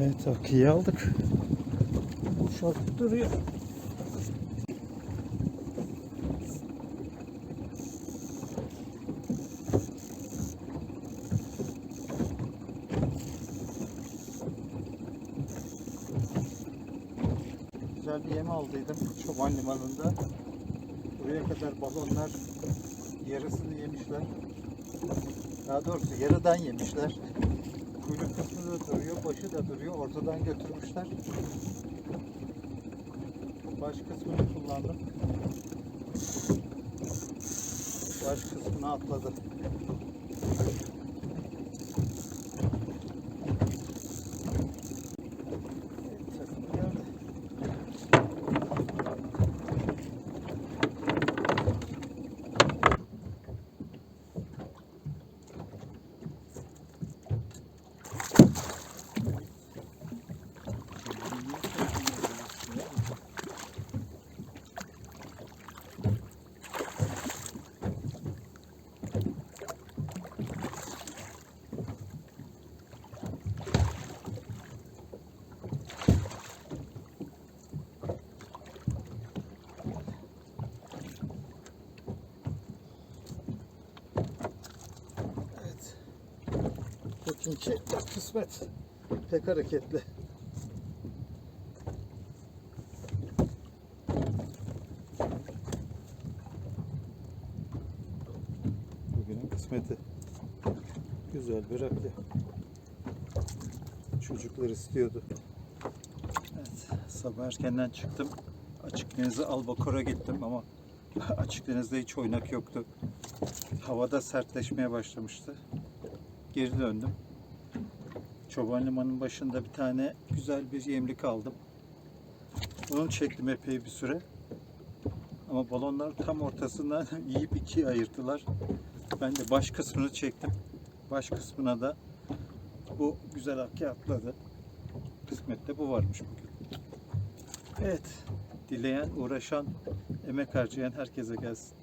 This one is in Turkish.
Evet akıyı aldık. Ufak duruyor. Güzel bir yem aldıydım Çoban Limanı'nda. Buraya kadar balonlar yarısını yemişler. Daha doğrusu yarıdan yemişler. Kuyruk kısmı da başı da duruyor. Ortadan götürmüşler. Baş kısmını kullandım. Baş kısmını atladı. Evet, takım geldi. Evet. Bugünkü kısmet pek hareketli. Bugünün kısmeti güzel bir rakı. Çocuklar istiyordu. Evet, sabah erkenden çıktım. Açık denize Albakor'a gittim ama açık denizde hiç oynak yoktu. Havada sertleşmeye başlamıştı. Geri döndüm. Çoban Limanı'nın başında bir tane güzel bir yemlik aldım. Bunu çektim epey bir süre. Ama balonlar tam ortasından yiyip ikiye ayırdılar. Ben de baş kısmını çektim. Baş kısmına da bu güzel akya atladı. Kısmette bu varmış bugün. Evet. Dileyen, uğraşan, emek harcayan herkese gelsin.